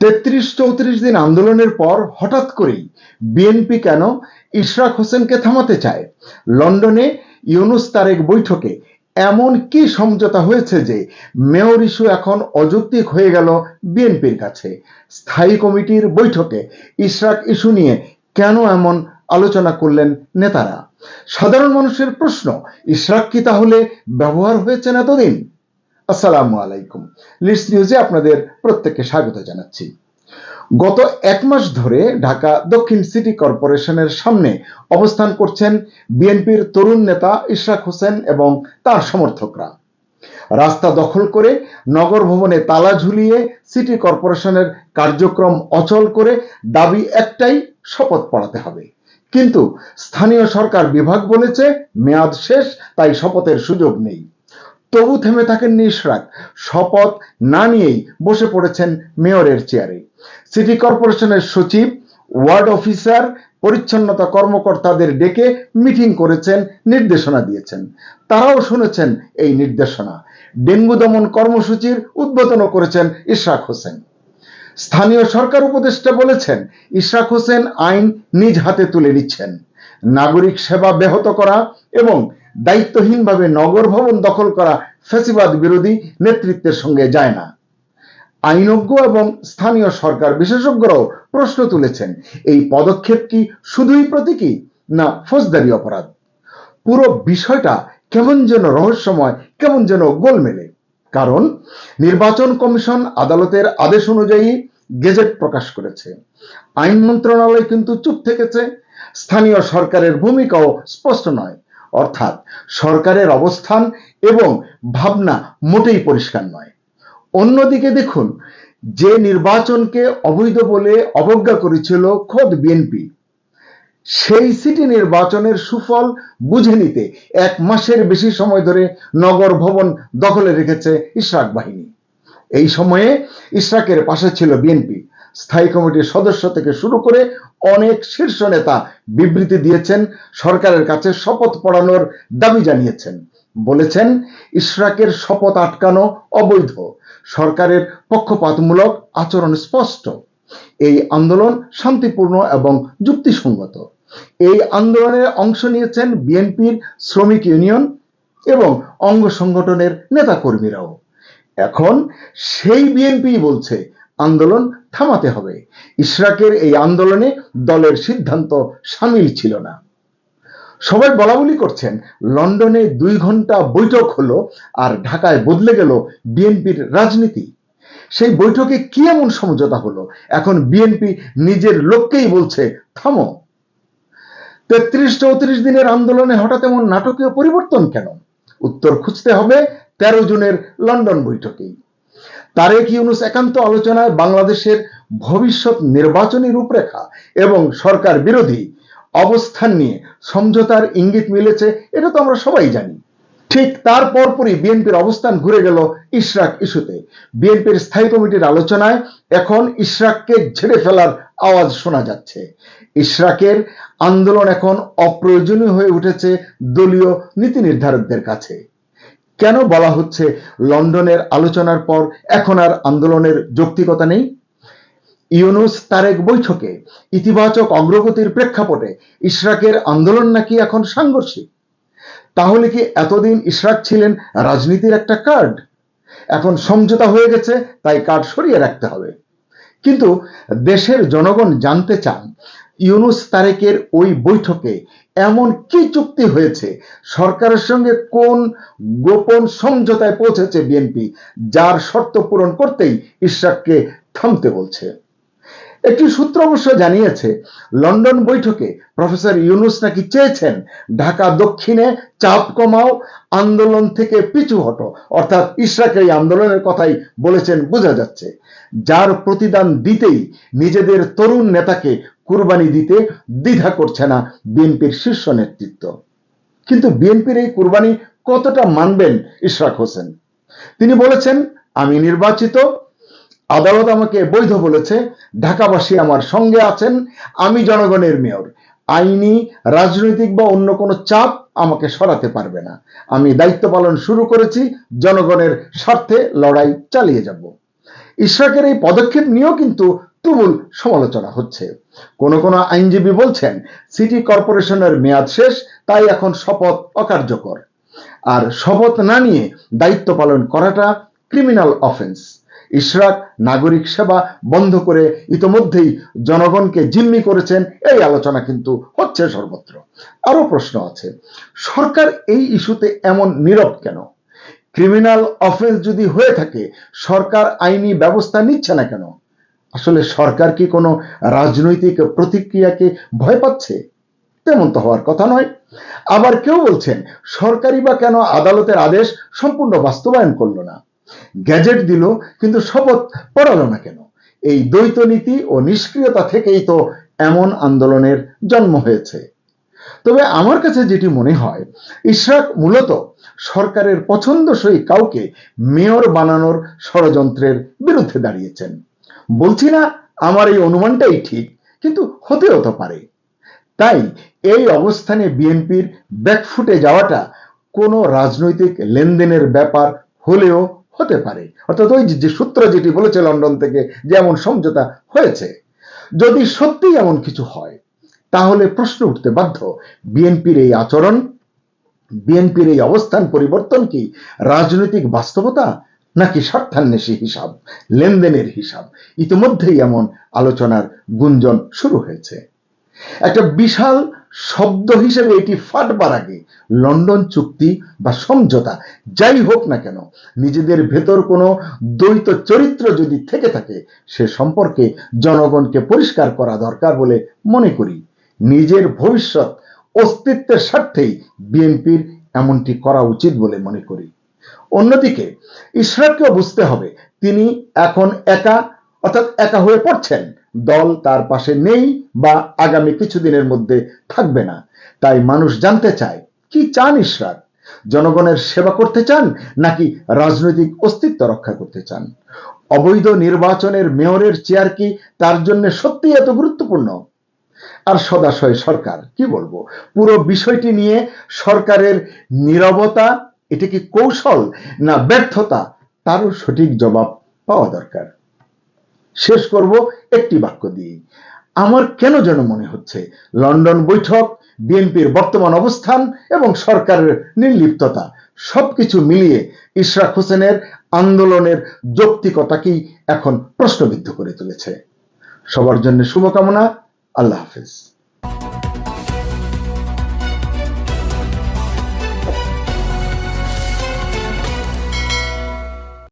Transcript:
তেত্রিশ চৌত্রিশ দিন আন্দোলনের পর হঠাৎ করেই বিএনপি কেন ইশরাক হোসেনকে থামাতে চায়? লন্ডনে ইউনুস তারেক বৈঠকে এমন কি সমঝোতা হয়েছে যে মেয়র ইস্যু এখন অযৌক্তিক হয়ে গেল বিএনপির কাছে? স্থায়ী কমিটির বৈঠকে ইশরাক ইস্যু নিয়ে কেন এমন আলোচনা করলেন নেতারা? সাধারণ মানুষের প্রশ্ন, ইশরাক কি তাহলে ব্যবহার হয়েছেন এতদিন? আসসালামু আলাইকুম। লিস্ট নিউজে আপনাদের প্রত্যেককে স্বাগত জানাচ্ছি। গত এক মাস ধরে ঢাকা দক্ষিণ সিটি কর্পোরেশনের সামনে অবস্থান করছেন বিএনপির তরুণ নেতা ইশরাক হোসেন এবং তার সমর্থকরা। রাস্তা দখল করে নগর ভবনে তালা ঝুলিয়ে সিটি কর্পোরেশনের কার্যক্রম অচল করে দাবি একটাই, শপথ পড়াতে হবে। কিন্তু স্থানীয় সরকার বিভাগ বলেছে, মেয়াদ শেষ, তাই শপথের সুযোগ নেই। তবু থেমে থাকেন ইশরাক শপথ না নিয়েই বসে পড়েছেন মেয়রের চেয়ারে। সিটি কর্পোরেশনের সচিব, ওয়ার্ড অফিসার, পরিচ্ছন্নতা কর্মকর্তাদের ডেকে মিটিং করেছেন, নির্দেশনা দিয়েছেন। তারাও শুনেছেন এই নির্দেশনা। ডেঙ্গু দমন কর্মসূচির উদ্বোধনও করেছেন ইশরাক হোসেন। স্থানীয় সরকার উপদেষ্টা বলেছেন, ইশরাক হোসেন আইন নিজ হাতে তুলে নিচ্ছেন। নাগরিক সেবা ব্যাহত করা এবং দায়িত্বহীনভাবে নগর ভবন দখল করা ফ্যাসিবাদ বিরোধী নেতৃত্বের সঙ্গে যায় না। আইনজ্ঞ এবং স্থানীয় সরকার বিশেষজ্ঞরাও প্রশ্ন তুলেছেন, এই পদক্ষেপ কি শুধুই প্রতীকী না ফৌজদারি অপরাধ? পুরো বিষয়টা কেমন যেন রহস্যময়, কেমন যেন গোলমেলে। কারণ, নির্বাচন কমিশন আদালতের আদেশ অনুযায়ী গেজেট প্রকাশ করেছে। আইন মন্ত্রণালয় কিন্তু চুপ থেকেছে। স্থানীয় সরকারের ভূমিকাও স্পষ্ট নয়। অর্থাৎ সরকারের অবস্থান এবং ভাবনা মোটেই পরিষ্কার নয়। অন্যদিকে দেখুন, যে নির্বাচনকে অবৈধ বলে অবজ্ঞা করেছিল খোদ বিএনপি, সেই সিটি নির্বাচনের সুফল বুঝে নিতে এক মাসের বেশি সময় ধরে নগর ভবন দখলে রেখেছে ইশরাক বাহিনী। এই সময়ে ইশরাকের পাশে ছিল বিএনপি স্থায়ী কমিটির সদস্য থেকে শুরু করে অনেক শীর্ষ নেতা বিবৃতি দিয়েছেন, সরকারের কাছে শপথ পড়ানোর দাবি জানিয়েছেন। বলেছেন, ইশরাকের শপথ আটকানো অবৈধ, সরকারের পক্ষপাতমূলক আচরণ স্পষ্ট। এই আন্দোলন শান্তিপূর্ণ এবং যুক্তিসঙ্গত। এই আন্দোলনে অংশ নিয়েছেন বিএনপির শ্রমিক ইউনিয়ন এবং অঙ্গ সংগঠনের নেতাকর্মীরাও। এখন সেই বিএনপি বলছে আন্দোলন থামাতে হবে। ইশরাকের এই আন্দোলনে দলের সিদ্ধান্ত সামিল ছিল না। সবাই বলা বলি করছেন, লন্ডনে দুই ঘণ্টা বৈঠক হলো আর ঢাকায় বদলে গেল বিএনপির রাজনীতি। সেই বৈঠকে কি এমন সমঝোতা হলো? এখন বিএনপি নিজের লোককেই বলছে, থামো। তেত্রিশ চৌত্রিশ দিনের আন্দোলনে হঠাৎ এমন নাটকীয় পরিবর্তন কেন? উত্তর খুঁজতে হবে তেরো জুনের লন্ডন বৈঠকেই। তারেক ইউনুস একান্ত আলোচনায় বাংলাদেশের ভবিষ্যৎ নির্বাচনী রূপরেখা এবং সরকার বিরোধী অবস্থান নিয়ে সমঝোতার ইঙ্গিত মিলেছে, এটা তো আমরা সবাই জানি। ঠিক তার পরপরই বিএনপির অবস্থান ঘুরে গেল ইশরাক ইস্যুতে। বিএনপির স্থায়ী কমিটির আলোচনায় এখন ইশরাককে ঝেড়ে ফেলার আওয়াজ শোনা যাচ্ছে। ইশরাকের আন্দোলন এখন অপ্রয়োজনীয় হয়ে উঠেছে দলীয় নীতি নির্ধারকদের কাছে। কেন বলা হচ্ছে লন্ডনের আলোচনার পর এখন আর আন্দোলনের যৌক্তিকতা নেই? ইউনুস তারেক বৈঠকে ইতিবাচক অগ্রগতির প্রেক্ষাপটে ইশরাকের আন্দোলন নাকি এখন সাংঘর্ষিক? তাহলে কি এতদিন ইশরাক ছিলেন রাজনীতির একটা কার্ড? এখন সমঝোতা হয়ে গেছে, তাই কার্ড সরিয়ে রাখতে হবে। কিন্তু দেশের জনগণ জানতে চান ইউনুস তারেকের ওই বৈঠকে এমন কি চুক্তি হয়েছে? সরকারের সঙ্গে কোন গোপন সমঝোতায় পৌঁছেছে বিএনপি? যার শর্ত পূরণ করতেই ইশরাককে থামতে বলছে। একটি সূত্র অবশ্য জানিয়েছে, লন্ডন বৈঠকে প্রফেসর ইউনুস নাকি চেয়েছেন ঢাকা দক্ষিণে চাপ কমাও, আন্দোলন থেকে পিছু হটো। অর্থাৎ ইশরাক এই আন্দোলনের কথাই বলেছেন, বোঝা যাচ্ছে। যার প্রতিদান দিতেই নিজেদের তরুণ নেতাকে কুরবানি দিতে দ্বিধা করছে না বিএনপির শীর্ষ নেতৃত্ব। কিন্তু বিএনপির এই কুরবানি কতটা মানবেন ইশরাক হোসেন? তিনি বলেছেন, আমি নির্বাচিত, আদালত আমাকে বৈধ বলেছে, ঢাকাবাসী আমার সঙ্গে আছেন, আমি জনগণের মেয়র। আইনি, রাজনৈতিক বা অন্য কোনো চাপ আমাকে সরাতে পারবে না। আমি দায়িত্ব পালন শুরু করেছি, জনগণের স্বার্থে লড়াই চালিয়ে যাব। ইশরাকের এই পদক্ষেপ নিয়েও কিন্তু তুমুল সমালোচনা হচ্ছে। কোন কোন আইনজীবী বলছেন, সিটি কর্পোরেশনের মেয়াদ শেষ, তাই এখন শপথ অকার্যকর। আর শপথ না নিয়ে দায়িত্ব পালন করাটা ক্রিমিনাল অফেন্স ইশরাক নাগরিক সেবা বন্ধ করে ইতোমধ্যেই জনগণকে জিম্মি করেছেন, এই আলোচনা কিন্তু হচ্ছে সর্বত্র। আরও প্রশ্ন আছে, সরকার এই ইস্যুতে এমন নীরব কেন? ক্রিমিনাল অফেন্স যদি হয়ে থাকে, সরকার আইনি ব্যবস্থা নিচ্ছে না কেন? আসলে সরকার কি কোনো রাজনৈতিক প্রতিক্রিয়াকে ভয় পাচ্ছে? তেমন তো হওয়ার কথা নয়। আবার কেউ বলছেন, সরকারি বা কেন আদালতের আদেশ সম্পূর্ণ বাস্তবায়ন করল না? গ্যাজেট দিল, কিন্তু শপথ পড়ালো না কেন? এই দ্বৈত নীতি ও নিষ্ক্রিয়তা থেকেই তো এমন আন্দোলনের জন্ম হয়েছে। তবে আমার কাছে যেটি মনে হয়, ইশরাক মূলত সরকারের পছন্দসই কাউকে মেয়র বানানোর ষড়যন্ত্রের বিরুদ্ধে দাঁড়িয়েছেন। বলছি না আমার এই অনুমানটাই ঠিক, কিন্তু হতেও তো পারে। তাই এই অবস্থানে বিএনপির ব্যাকফুটে যাওয়াটা কোনো রাজনৈতিক লেনদেনের ব্যাপার হলেও হতে পারে। অর্থাৎ ওই যে সূত্র যেটি বলেছে লন্ডন থেকে যে এমন সমঝোতা হয়েছে, যদি সত্যিই এমন কিছু হয়, তাহলে প্রশ্ন উঠতে বাধ্য। বিএনপির এই আচরণ, বিএনপির এই অবস্থান পরিবর্তন কি রাজনৈতিক বাস্তবতা নাকি স্বার্থান্বেষী হিসাব, লেনদেনের হিসাব? ইতিমধ্যেই এমন আলোচনার গুঞ্জন শুরু হয়েছে। একটা বিশাল শব্দ হিসেবে এটি ফাটবার আগে লন্ডন চুক্তি বা সমঝোতা যাই হোক না কেন, নিজেদের ভেতর কোনো দ্বৈত চরিত্র যদি থেকে থাকে, সে সম্পর্কে জনগণকে পরিষ্কার করা দরকার বলে মনে করি। নিজের ভবিষ্যৎ অস্তিত্বের স্বার্থেই বিএনপির এমনটি করা উচিত বলে মনে করি। অন্যদিকে ইশরাককেও বুঝতে হবে তিনি এখন একা, অর্থাৎ একা হয়ে পড়ছেন। দল তার পাশে নেই বা আগামী কিছুদিনের মধ্যে থাকবে না। তাই মানুষ জানতে চায়, কি চান ইশরাক জনগণের সেবা করতে চান নাকি রাজনৈতিক অস্তিত্ব রক্ষা করতে চান? অবৈধ নির্বাচনের মেয়রের চেয়ার কি তার জন্য সত্যি এত গুরুত্বপূর্ণ? আর সদাশয় সরকার, কি বলব? পুরো বিষয়টি নিয়ে সরকারের নীরবতা এটা কি কৌশল না ব্যর্থতা? তারও সঠিক জবাব পাওয়া দরকার। শেষ করব একটি বাক্য দিয়ে আমার কেন যেন মনে হচ্ছে লন্ডন বৈঠক, বিএনপির বর্তমান অবস্থান এবং সরকারের নির্লিপ্ততা সবকিছু মিলিয়ে ইশরাক হোসেনের আন্দোলনের যৌক্তিকতাকেই এখন প্রশ্নবিদ্ধ করে তুলেছে। সবার জন্য শুভকামনা। আল্লাহ হাফেজ।